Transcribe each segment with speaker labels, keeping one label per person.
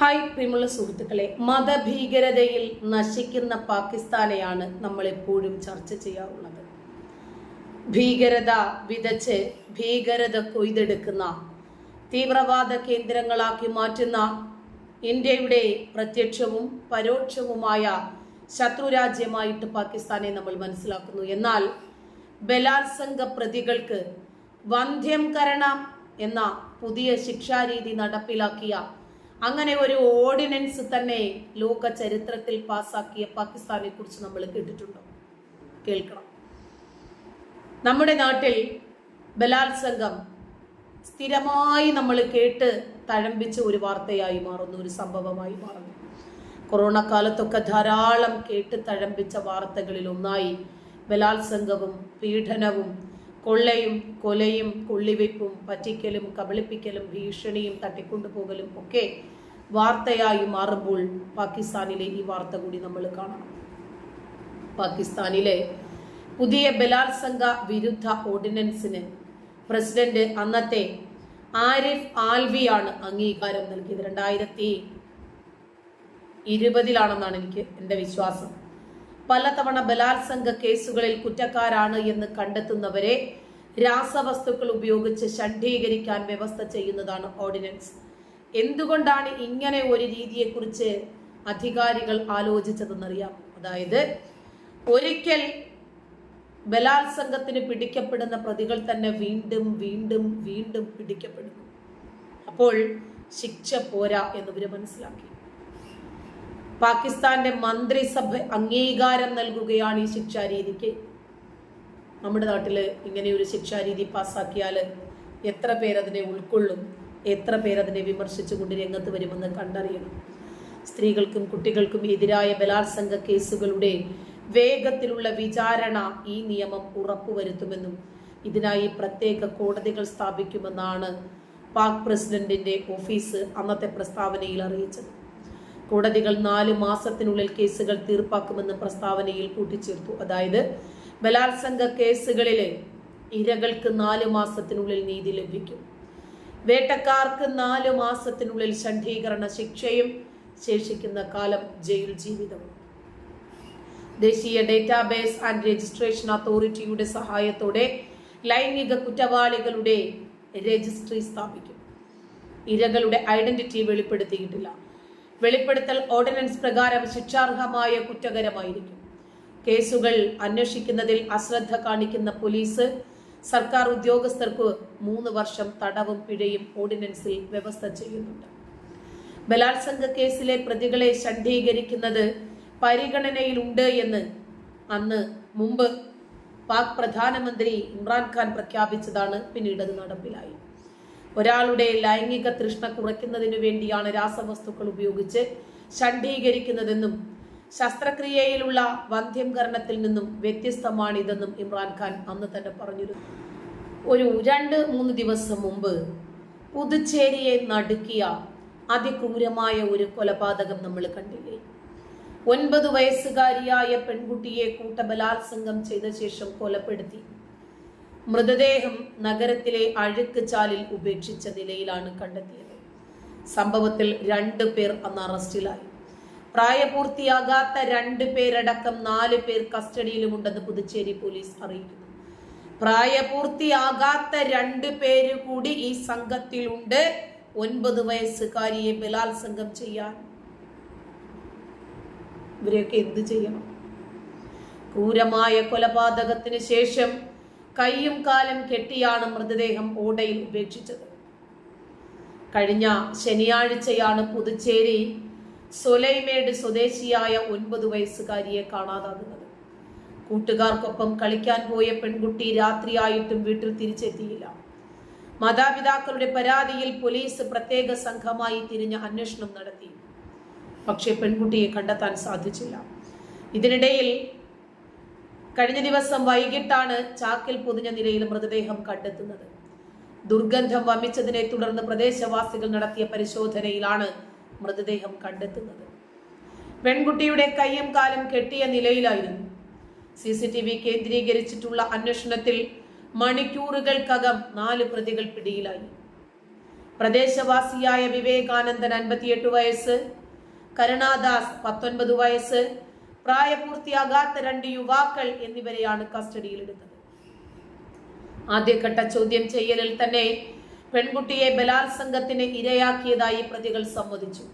Speaker 1: Hi പ്രിയമുള്ള സുഹൃത്തുക്കളെ മതഭീകരതയിൽ നശിക്കുന്ന പാകിസ്ഥാനെയാണ് നമ്മൾ എപ്പോഴും ചർച്ച ചെയ്യാറുള്ളത്. ഭീകരത വിതച്ച് ഭീകരത കൊയ്തെടുക്കുന്ന തീവ്രവാദ കേന്ദ്രങ്ങളാക്കി മാറ്റുന്ന ഇന്ത്യയുടെ പ്രത്യക്ഷവും പരോക്ഷവുമായ ശത്രുരാജ്യമായിട്ട് പാകിസ്ഥാനെ നമ്മൾ മനസ്സിലാക്കുന്നു. എന്നാൽ ബലാത്സംഗ പ്രതികൾക്ക് വന്ധ്യംകരണ എന്ന പുതിയ ശിക്ഷാരീതി നടപ്പിലാക്കിയ അങ്ങനെ ഒരു ഓർഡിനൻസ് തന്നെ ലോക ചരിത്രത്തിൽ പാസാക്കിയ പാകിസ്ഥാനെ കുറിച്ച് നമ്മൾ കേട്ടിട്ടുണ്ടോ? കേൾക്കണം. നമ്മുടെ നാട്ടിൽ ബലാത്സംഗം സ്ഥിരമായി നമ്മൾ കേട്ട് തഴമ്പിച്ച ഒരു വാർത്തയായി മാറുന്നു ഒരു സംഭവമായി മാറുന്നു. കൊറോണ കാലത്തൊക്കെ ധാരാളം കേട്ട് തഴമ്പിച്ച വാർത്തകളിൽ ഒന്നായി ബലാത്സംഗവും പീഡനവും കൊള്ളയും കൊലയും കൊള്ളിവെപ്പും പറ്റിക്കലും കബളിപ്പിക്കലും ഭീഷണിയും തട്ടിക്കൊണ്ടുപോകലും ഒക്കെ വാർത്തയായി മാറുമ്പോൾ പാകിസ്ഥാനിലെ ഈ വാർത്ത കൂടി നമ്മൾ കാണാം പാകിസ്ഥാനിലെ പുതിയ ബലാത്സംഗ വിരുദ്ധ ഓർഡിനൻസിന് പ്രസിഡന്റ് അന്നത്തെ ആരിഫ് ആൽവിയാണ് അംഗീകാരം നൽകിയത്. രണ്ടായിരത്തി ഇരുപതിലാണെന്നാണ് എനിക്ക് എന്റെ വിശ്വാസം. പലതവണ ബലാത്സംഗ കേസുകളിൽ കുറ്റക്കാരാണ് എന്ന് കണ്ടെത്തുന്നവരെ രാസവസ്തുക്കൾ ഉപയോഗിച്ച് ഷണ്ഡീകരിക്കാൻ വ്യവസ്ഥ ചെയ്യുന്നതാണ് ഓർഡിനൻസ്. എന്തുകൊണ്ടാണ് ഇങ്ങനെ ഒരു രീതിയെക്കുറിച്ച് അധികാരികൾ ആലോചിച്ചതെന്നറിയാം. അതായത് ഒരിക്കൽ ബലാത്സംഗത്തിന് പിടിക്കപ്പെടുന്ന പ്രതികൾ തന്നെ വീണ്ടും വീണ്ടും വീണ്ടും പിടിക്കപ്പെടുന്നു. അപ്പോൾ ശിക്ഷ പോരാ എന്നിവര് മനസ്സിലാക്കി. പാകിസ്ഥാന്റെ മന്ത്രിസഭ അംഗീകാരം നൽകുകയാണ് ഈ ശിക്ഷാരീതിക്ക്. നമ്മുടെ നാട്ടിൽ ഇങ്ങനെ ഒരു ശിക്ഷാരീതി പാസ്സാക്കിയാൽ എത്ര പേരതിനെ ഉൾക്കൊള്ളും എത്ര പേരതിനെ വിമർശിച്ചുകൊണ്ട് രംഗത്ത് വരുമെന്ന് കണ്ടറിയണം. സ്ത്രീകൾക്കും കുട്ടികൾക്കും എതിരായ ബലാത്സംഗ കേസുകളുടെ വേഗത്തിലുള്ള വിചാരണ ഈ നിയമം ഉറപ്പുവരുത്തുമെന്നും ഇതിനായി പ്രത്യേക കോടതികൾ സ്ഥാപിക്കുമെന്നാണ് പാക് പ്രസിഡന്റിന്റെ ഓഫീസ് അന്നത്തെ പ്രസ്താവനയിൽ അറിയിച്ചത്. കോടതികൾ നാല് മാസത്തിനുള്ളിൽ കേസുകൾ തീർപ്പാക്കുമെന്ന് പ്രസ്താവനയിൽ കൂട്ടിച്ചേർത്തു. അതായത് ബലാത്സംഗ കേസുകളിലെ ഇരകൾക്ക് നാല് മാസത്തിനുള്ളിൽ നീതി ലഭിക്കും. വേട്ടക്കാർക്ക് നാല് മാസത്തിനുള്ളിൽ ശണ്ഠീകരണ ശിക്ഷയും ശേഷിക്കുന്ന കാലം ജയിൽ ജീവിതവും. ദേശീയ ഡേറ്റാബേസ് ആൻഡ് രജിസ്ട്രേഷൻ അതോറിറ്റിയുടെ സഹായത്തോടെ ലൈംഗിക കുറ്റവാളികളുടെ രജിസ്ട്രി സ്ഥാപിക്കും. ഇരകളുടെ ഐഡന്റിറ്റി വെളിപ്പെടുത്തിയിട്ടില്ല. വെളിപ്പെടുത്തൽ ഓർഡിനൻസ് പ്രകാരം ശിക്ഷാർഹമായ കുറ്റകരമായിരിക്കും. കേസുകൾ അന്വേഷിക്കുന്നതിൽ അശ്രദ്ധ കാണിക്കുന്ന പോലീസ് സർക്കാർ ഉദ്യോഗസ്ഥർക്ക് മൂന്ന് വർഷം തടവും പിഴയും ഓർഡിനൻസിൽ വ്യവസ്ഥ ചെയ്യുന്നുണ്ട്. ബലാത്സംഗ കേസിലെ പ്രതികളെ ശണ്ഡീകരിക്കുന്നത് പരിഗണനയിലുണ്ട് എന്ന് അന്ന് മുമ്പ് പാക് പ്രധാനമന്ത്രി ഇമ്രാൻഖാൻ പ്രഖ്യാപിച്ചതാണ് പിന്നീട് അത് നടപ്പിലായി. ഒരാളുടെ ലൈംഗിക തൃഷ്ണ കുറയ്ക്കുന്നതിനു വേണ്ടിയാണ് രാസവസ്തുക്കൾ ഉപയോഗിച്ച് ശണ്ഡീകരിക്കുന്നതെന്നും ശസ്ത്രക്രിയയിലുള്ള വന്ധ്യംകരണത്തിൽ നിന്നും വ്യത്യസ്തമാണിതെന്നും ഇമ്രാൻഖാൻ അന്ന് തന്നെ പറഞ്ഞിരുന്നു. ഒരു രണ്ട് മൂന്ന് ദിവസം മുമ്പ് പുതുച്ചേരിയെ നടുക്കിയ അതിക്രൂരമായ ഒരു കൊലപാതകം നമ്മൾ കണ്ടില്ലേ? ഒൻപത് വയസ്സുകാരിയായ പെൺകുട്ടിയെ കൂട്ടബലാത്സംഗം ചെയ്ത ശേഷം കൊലപ്പെടുത്തി. മൃതദേഹം നഗരത്തിലെ അഴുക്ക് ചാലിൽ ഉപേക്ഷിച്ച നിലയിലാണ് കണ്ടെത്തിയത്. സംഭവത്തിൽ രണ്ട് പേർ അന്ന് അറസ്റ്റിലായി. പ്രായപൂർത്തിയാകാത്ത രണ്ട് പേരടക്കം നാല് പേർ കസ്റ്റഡിയിലുമുണ്ടെന്ന് പുതുച്ചേരി പോലീസ് അറിയിക്കുന്നു. പ്രായപൂർത്തിയാകാത്ത രണ്ട് പേര് കൂടി ഈ സംഘത്തിലുണ്ട്. ഒൻപത് വയസ്സുകാരിയെ ബലാത്സംഗം ചെയ്യാൻ. ഇവരെയൊക്കെ എന്ത് ചെയ്യണം? ക്രൂരമായ കൊലപാതകത്തിന് ശേഷം കൈയും കാലും കെട്ടിയാണ് മൃതദേഹം ഓടയിൽ ഉപേക്ഷിച്ചത്. കഴിഞ്ഞ ശനിയാഴ്ചയാണ് പുതുച്ചേരി സൊലൈമേട് സ്വദേശിയായ ഒൻപത് വയസ്സുകാരിയെ കാണാതാകുന്നത്. കൂട്ടുകാർക്കൊപ്പം കളിക്കാൻ പോയ പെൺകുട്ടി രാത്രിയായിട്ടും വീട്ടിൽ തിരിച്ചെത്തിയില്ല. മാതാപിതാക്കളുടെ പരാതിയിൽ പോലീസ് പ്രത്യേക സംഘമായി തിരിഞ്ഞ് അന്വേഷണം നടത്തി. പക്ഷേ പെൺകുട്ടിയെ കണ്ടെത്താൻ സാധിച്ചില്ല. ഇതിനിടയിൽ കഴിഞ്ഞ ദിവസം വൈകിട്ടാണ് ചാക്കിൽ പൊതിഞ്ഞ നിലയിൽ മൃതദേഹം കണ്ടെത്തുന്നത്. ദുർഗന്ധം വമിച്ചതിനെ തുടർന്ന് പ്രദേശവാസികൾ നടത്തിയ പരിശോധനയിലാണ് മൃതദേഹം കണ്ടെത്തുന്നത്. പെൺകുട്ടിയുടെ കയ്യും കാലും കെട്ടിയ നിലയിലായിരുന്നു. സി സി ടി വി കേന്ദ്രീകരിച്ചിട്ടുള്ള അന്വേഷണത്തിൽ മണിക്കൂറുകൾക്കകം നാല് പ്രതികൾ പിടിയിലായി. പ്രദേശവാസിയായ വിവേകാനന്ദൻ അൻപത്തിയെട്ട് വയസ്സ് കരുണാദാസ് പത്തൊൻപത് വയസ്സ് പ്രായപൂർത്തിയാകാത്ത രണ്ട് യുവാക്കൾ എന്നിവരെയാണ് കസ്റ്റഡിയിലെടുത്തത്. ആദ്യഘട്ട ചോദ്യം ചെയ്യലിൽ തന്നെ പെൺകുട്ടിയെ ബലാത്സംഗത്തിന് ഇരയാക്കിയതായി പ്രതികൾ സമ്മതിച്ചു.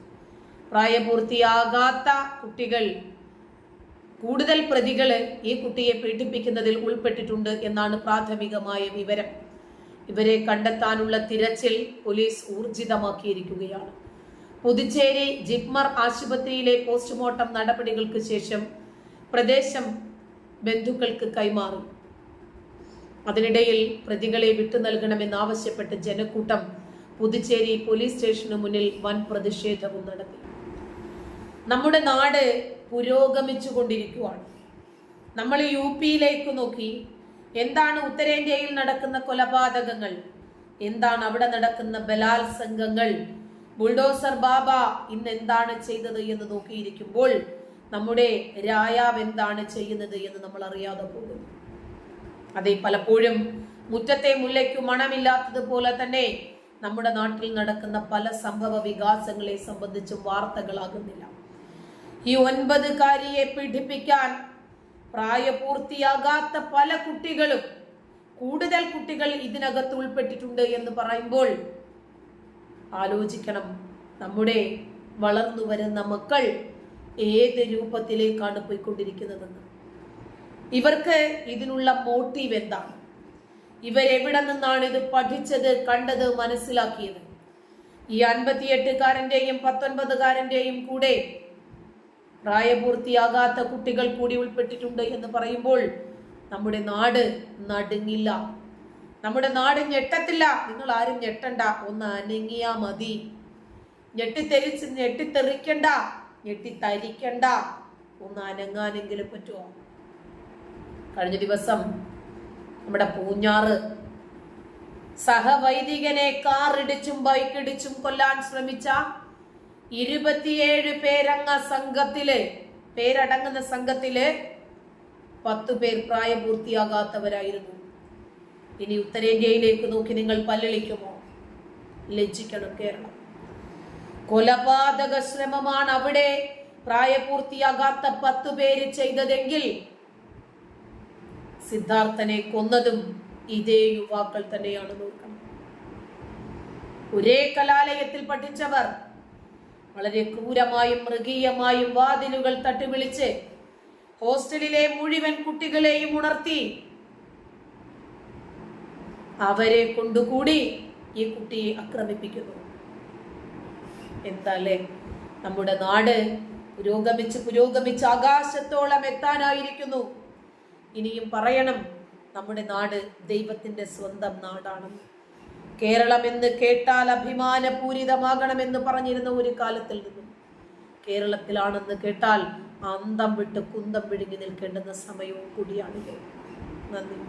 Speaker 1: പ്രായപൂർത്തിയാകാത്ത കുട്ടികൾ കൂടുതൽ പ്രതികൾ ഈ കുട്ടിയെ പീഡിപ്പിക്കുന്നതിൽ ഉൾപ്പെട്ടിട്ടുണ്ട് എന്നാണ് പ്രാഥമികമായ വിവരം. ഇവരെ കണ്ടെത്താനുള്ള തിരച്ചിൽ പോലീസ് ഊർജിതമാക്കിയിരിക്കുകയാണ്. പുതുച്ചേരി ജിപ്മർ ആശുപത്രിയിലെ പോസ്റ്റ്മോർട്ടം നടപടികൾക്ക് ശേഷം പ്രദേശം ബന്ധുക്കൾക്ക് കൈമാറി. അതിനിടയിൽ പ്രതികളെ വിട്ടു നൽകണമെന്നാവശ്യപ്പെട്ട് ജനക്കൂട്ടം പുതുച്ചേരി പോലീസ് സ്റ്റേഷന് മുന്നിൽ വൻ പ്രതിഷേധവും നടത്തി. നമ്മുടെ നാട് പുരോഗമിച്ചു കൊണ്ടിരിക്കുവാണ് നമ്മൾ യു പിയിലേക്ക് നോക്കി എന്താണ് ഉത്തരേന്ത്യയിൽ നടക്കുന്ന കൊലപാതകങ്ങൾ? എന്താണ് അവിടെ നടക്കുന്ന ബലാത്സംഗങ്ങൾ? ബുൾഡോസർ ബാബ ഇന്ന് എന്താണ് ചെയ്തത് എന്ന് നോക്കിയിരിക്കുമ്പോൾ നമ്മുടെ രായാവ് എന്താണ് ചെയ്യുന്നത് എന്ന് നമ്മൾ അറിയാതെ പോകുന്നു. അതെ പലപ്പോഴും മുറ്റത്തെ മുല്ലയ്ക്കു മണമില്ലാത്തതുപോലെ തന്നെ നമ്മുടെ നാട്ടിൽ നടക്കുന്ന പല സംഭവ വികാസങ്ങളെ സംബന്ധിച്ചും വാർത്തകളാകുന്നില്ല. ഈ ഒൻപതുകാരിയെ പീഡിപ്പിക്കാൻ പ്രായപൂർത്തിയാകാത്ത പല കുട്ടികളും കൂടുതൽ കുട്ടികൾ ഇതിനകത്ത് ഉൾപ്പെട്ടിട്ടുണ്ട് എന്ന് പറയുമ്പോൾ ആലോചിക്കണം. നമ്മുടെ വളർന്നു വരുന്ന മക്കൾ ഏത് രൂപത്തിലേക്കാണ് പോയിക്കൊണ്ടിരിക്കുന്നതെന്ന്. ഇവർക്ക് ഇതിനുള്ള മോട്ടീവ് എന്താണ്? ഇവരെവിടെ നിന്നാണ് ഇത് പഠിച്ചത് കണ്ടത് മനസ്സിലാക്കിയത്? ഈ അൻപത്തിയെട്ടുകാരന്റെയും പത്തൊൻപതുകാരന്റെയും കൂടെ പ്രായപൂർത്തിയാകാത്ത കുട്ടികൾ കൂടി ഉൾപ്പെട്ടിട്ടുണ്ട് എന്ന് പറയുമ്പോൾ നമ്മുടെ നാട് നടുങ്ങില്ല. നമ്മുടെ നാട് ഞെട്ടത്തില്ല. നിങ്ങൾ ആരും ഞെട്ടണ്ട. ഒന്ന് അനങ്ങിയാ മതി. ഞെട്ടിത്തെരിച്ച് ഞെട്ടിത്തെറിക്കണ്ട. ഞെട്ടിത്തരിക്കണ്ട. ഒന്ന് അനങ്ങാനെങ്കിലും പറ്റുമോ കഴിഞ്ഞ ദിവസം നമ്മുടെ പൂഞ്ഞാറ് സഹവൈദികനെ കാറിടിച്ചും ബൈക്കിടിച്ചും കൊല്ലാൻ ശ്രമിച്ച ഇരുപത്തിയേഴ് പേരങ്ങ സംഘത്തിൽ പേരടങ്ങുന്ന സംഘത്തിൽ പത്തു പേർ പ്രായപൂർത്തിയാകാത്തവരായിരുന്നു. ഇനി ഉത്തരേന്ത്യയിലേക്ക് നോക്കി നിങ്ങൾ പല്ലളിക്കുമോ? ലജ്ജിക്കണം കേരളം കൊലപാതക ശ്രമമാണ് അവിടെ പ്രായപൂർത്തിയാകാത്ത പത്തു പേര് ചെയ്തതെങ്കിൽ സിദ്ധാർത്ഥനെ കൊന്നതും ഇതേ യുവാക്കൾ തന്നെയാണ് നോക്കണം. ഒരേ കലാലയത്തിൽ പഠിച്ചവർ വളരെ ക്രൂരമായും മൃഗീയമായും വാതിലുകൾ തട്ടിവിളിച്ച് ഹോസ്റ്റലിലെ മുഴുവൻ കുട്ടികളെയും ഉണർത്തി അവരെ കൊണ്ടുകൂടി ഈ കുട്ടിയെ ആക്രമിപ്പിക്കുന്നു. എന്താല്ലേ? നമ്മുടെ നാട് പുരോഗമിച്ച് പുരോഗമിച്ച് ആകാശത്തോളം എത്താനായിരിക്കുന്നു. ഇനിയും പറയണം നമ്മുടെ നാട് ദൈവത്തിന്റെ സ്വന്തം നാടാണ്. കേരളം എന്ന് കേട്ടാൽ അഭിമാനപൂരിതമാകണമെന്ന് പറഞ്ഞിരുന്ന ഒരു കാലത്തിൽ നിന്നും കേരളത്തിലാണെന്ന് കേട്ടാൽ അന്തം വിട്ട് കുന്തം വിഴുങ്ങി നിൽക്കേണ്ടുന്ന സമയവും കൂടിയാണിത്. നന്ദി.